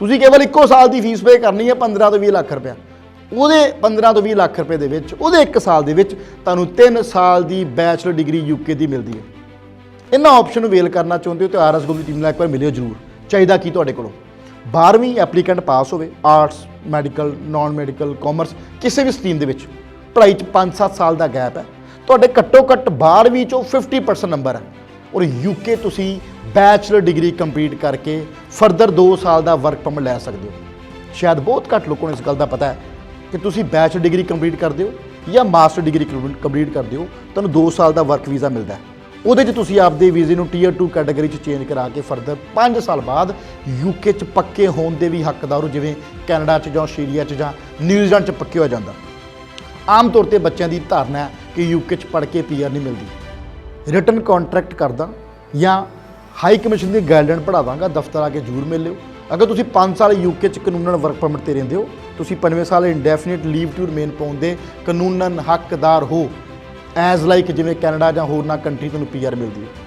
ਤੁਸੀਂ ਕੇਵਲ ਇੱਕੋ ਸਾਲ ਦੀ ਫੀਸ ਪੇ ਕਰਨੀ ਹੈ 15 ਤੋਂ 20 ਲੱਖ ਰੁਪਇਆ। ਉਹਦੇ 15 ਤੋਂ 20 ਲੱਖ ਰੁਪਏ ਦੇ ਵਿੱਚ, ਉਹਦੇ 1 ਸਾਲ ਦੇ ਵਿੱਚ ਤੁਹਾਨੂੰ 3 ਸਾਲ ਦੀ ਬੈਚਲਰ ਡਿਗਰੀ ਯੂਕੇ ਦੀ ਮਿਲਦੀ ਹੈ। ਇਹਨਾਂ ਆਪਸ਼ਨ ਨੂੰ ਵੇਲ ਕਰਨਾ ਚਾਹੁੰਦੇ ਹੋ ਤਾਂ ਆਰਐਸ ਗਰੁੱਪ ਦੀ ਟੀਮ ਨਾਲ ਇੱਕ ਵਾਰ ਮਿਲਿਓ ਜਰੂਰ। ਚਾਹੀਦਾ ਕੀ ਤੁਹਾਡੇ ਕੋਲੋਂ? 12ਵੀਂ ਐਪਲੀਕੈਂਟ ਪਾਸ ਹੋਵੇ arts medical non medical commerce ਕਿਸੇ ਵੀ ਸਟਰੀਮ ਦੇ ਵਿੱਚ। ਪੜ੍ਹਾਈ 'ਚ 5-7 ਸਾਲ ਦਾ ਗੈਪ ਹੈ। ਤੁਹਾਡੇ ਘੱਟੋ ਘੱਟ 12ਵੀਂ ਚੋਂ 50% ਨੰਬਰ ਹੈ। ਔਰ ਯੂਕੇ ਤੁਸੀਂ ਬੈਚਲਰ ਡਿਗਰੀ ਕੰਪਲੀਟ ਕਰਕੇ ਫਰਦਰ 2 ਸਾਲ ਦਾ ਵਰਕ ਪਰਮਿਟ ਲੈ ਸਕਦੇ ਹੋ। ਸ਼ਾਇਦ ਬਹੁਤ ਘੱਟ ਲੋਕਾਂ ਨੂੰ ਇਸ ਗੱਲ ਦਾ ਪਤਾ ਹੈ ਕਿ ਤੁਸੀਂ ਬੈਚਲਰ ਡਿਗਰੀ ਕੰਪਲੀਟ ਕਰਦੇ ਹੋ ਜਾਂ ਮਾਸਟਰ ਡਿਗਰੀ ਕੰਪਲੀਟ ਕਰਦੇ ਹੋ, ਤੁਹਾਨੂੰ 2 ਸਾਲ ਦਾ ਵਰਕ ਵੀਜ਼ਾ ਮਿਲਦਾ ਹੈ। ਉਹਦੇ 'ਚ ਤੁਸੀਂ ਆਪਦੇ ਵੀਜ਼ੇ ਨੂੰ ਟੀਅਰ 2 ਕੈਟਾਗਰੀ 'ਚ ਚੇਂਜ ਕਰਾ ਕੇ ਫਰਦਰ 5 ਸਾਲ ਬਾਅਦ ਯੂਕੇ 'ਚ ਪੱਕੇ ਹੋਣ ਦੇ ਵੀ ਹੱਕਦਾਰ ਹੋ, ਜਿਵੇਂ ਕੈਨੇਡਾ 'ਚ ਜਾਂ ਆਸਟ੍ਰੇਲੀਆ 'ਚ ਜਾਂ ਨਿਊਜ਼ੀਲੈਂਡ 'ਚ ਪੱਕੇ ਹੋ ਜਾਂਦਾ। ਆਮ ਤੌਰ ਤੇ ਬੱਚਿਆਂ ਦੀ ਧਾਰਨਾ ਹੈ ਕਿ ਯੂਕੇ 'ਚ ਪੜ੍ਹ ਕੇ ਪੀਆਰ ਨਹੀਂ ਮਿਲਦੀ। ਰਿਟਨ ਕੰਟਰੈਕਟ ਕਰਦਾ ਜਾਂ ਹਾਈ ਕਮਿਸ਼ਨ ਦੀ ਗਾਈਡਲਾਈਨ ਪੜ੍ਹਾ ਦਫ਼ਤਰ ਆ ਕੇ ਜ਼ਰੂਰ ਮਿਲ ਲਿਓ। ਅਗਰ ਤੁਸੀਂ 5 ਸਾਲ ਯੂਕੇ 'ਚ ਕਾਨੂੰਨਨ ਵਰਕ ਪਰਮਿਟ ਤੇ ਰਹਿੰਦੇ ਹੋ, ਤੁਸੀਂ 5ਵੇਂ ਸਾਲ ਇੰਡੈਫੀਨਿਟ ਲੀਵ ਟੂ ਰਿਮੇਨ ਪਾਉਣ ਦੇ ਕਾਨੂੰਨਨ ਹੱਕਦਾਰ ਹੋ। ਐਜ਼ ਲਾਈਕ ਜਿਵੇਂ ਕੈਨੇਡਾ ਜਾਂ ਹੋਰਨਾਂ ਕੰਟਰੀ ਤੁਹਾਨੂੰ ਪੀਆਰ ਮਿਲਦੀ ਹੈ।